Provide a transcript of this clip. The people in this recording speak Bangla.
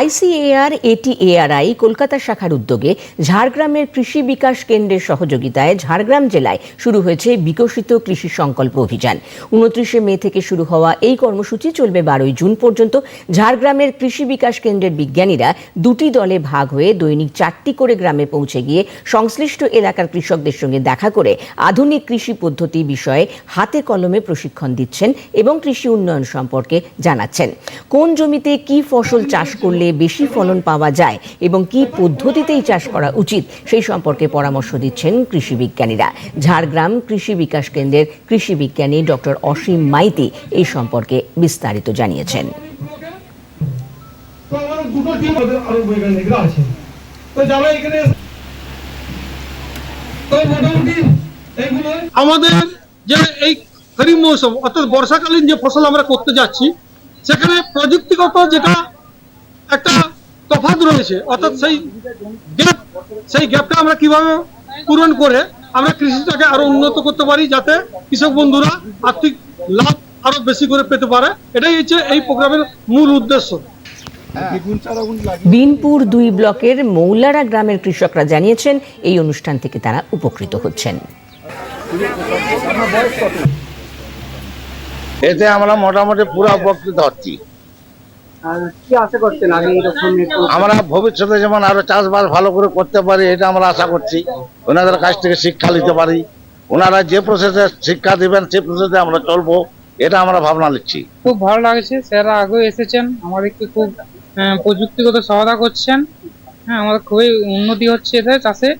আইসিএআর, এটিএআরআই কলকাতা শাখার উদ্যোগে ঝাড়গ্রামের কৃষি বিকাশ কেন্দ্রের সহযোগিতায় ঝাড়গ্রাম জেলায় শুরু হয়েছে বিকশিত কৃষি সংকল্প অভিযান। উনত্রিশে মে থেকে শুরু হওয়া এই কর্মসূচি চলবে বারোই জুন পর্যন্ত। ঝাড়গ্রামের কৃষি বিকাশ কেন্দ্রের বিজ্ঞানীরা দুটি দলে ভাগ হয়ে দৈনিক চারটি করে গ্রামে পৌঁছে গিয়ে সংশ্লিষ্ট এলাকার কৃষকদের সঙ্গে দেখা করে আধুনিক কৃষি পদ্ধতি বিষয়ে হাতে কলমে প্রশিক্ষণ দিচ্ছেন এবং কৃষি উন্নয়ন সম্পর্কে জানাচ্ছেন। কোন জমিতে কি ফসল চাষ করলে বেশি ফলন পাওয়া যায় এবং কি পদ্ধতিতেই চাষ করা উচিত সেই সম্পর্কে পরামর্শ দিচ্ছেন কৃষি বিজ্ঞানীরা। ঝাড়গ্রাম কৃষি বিকাশ কেন্দ্রের কৃষি বিজ্ঞানী ডক্টর অসীম মাইতি এই সম্পর্কে বিস্তারিত জানিয়েছেন। আমাদের যে এই খরিফ মৌসুম অর্থাৎ বর্ষাকালীন যে ফসল আমরা করতে যাচ্ছি সেখানে প্রযুক্তিগত যেটা একটা তফাৎ রয়েছে অর্থাৎ সেই গ্যাপ সেই গ্যাপটা আমরা কীভাবে পূরণ করে আমরা কৃষিটাকে আরও উন্নত করতে পারি যাতে কৃষক বন্ধুরা আর্থিক লাভ আরও বেশি করে পেতে পারে এটাই হচ্ছে এই প্রোগ্রামের মূল উদ্দেশ্য। বিনপুর দুই ব্লকের মৌলারা গ্রামের কৃষকরা জানিয়েছেন এই অনুষ্ঠান থেকে তারা উপকৃত হচ্ছেন। এতে আমরা মোটামুটি পুরো উপকৃত হচ্ছি। আমরা ভবিষ্যতে যেমন আরও চাষবাস ভালো করে করতে পারি এটা আমরা আশা করছি। ওনাদের কাছ থেকে শিক্ষা নিতে পারি। ওনারা যে প্রসেসে শিক্ষা দিবেন সেই প্রসেসে আমরা চলবো এটা আমরা ভাবনা নিচ্ছি। খুব ভালো লাগছে স্যাররা আগেও এসেছেন আমাদেরকে খুব প্রযুক্তিগত সহায়তা করছেন। হ্যাঁ আমাদের খুবই উন্নতি হচ্ছে এতে চাষে।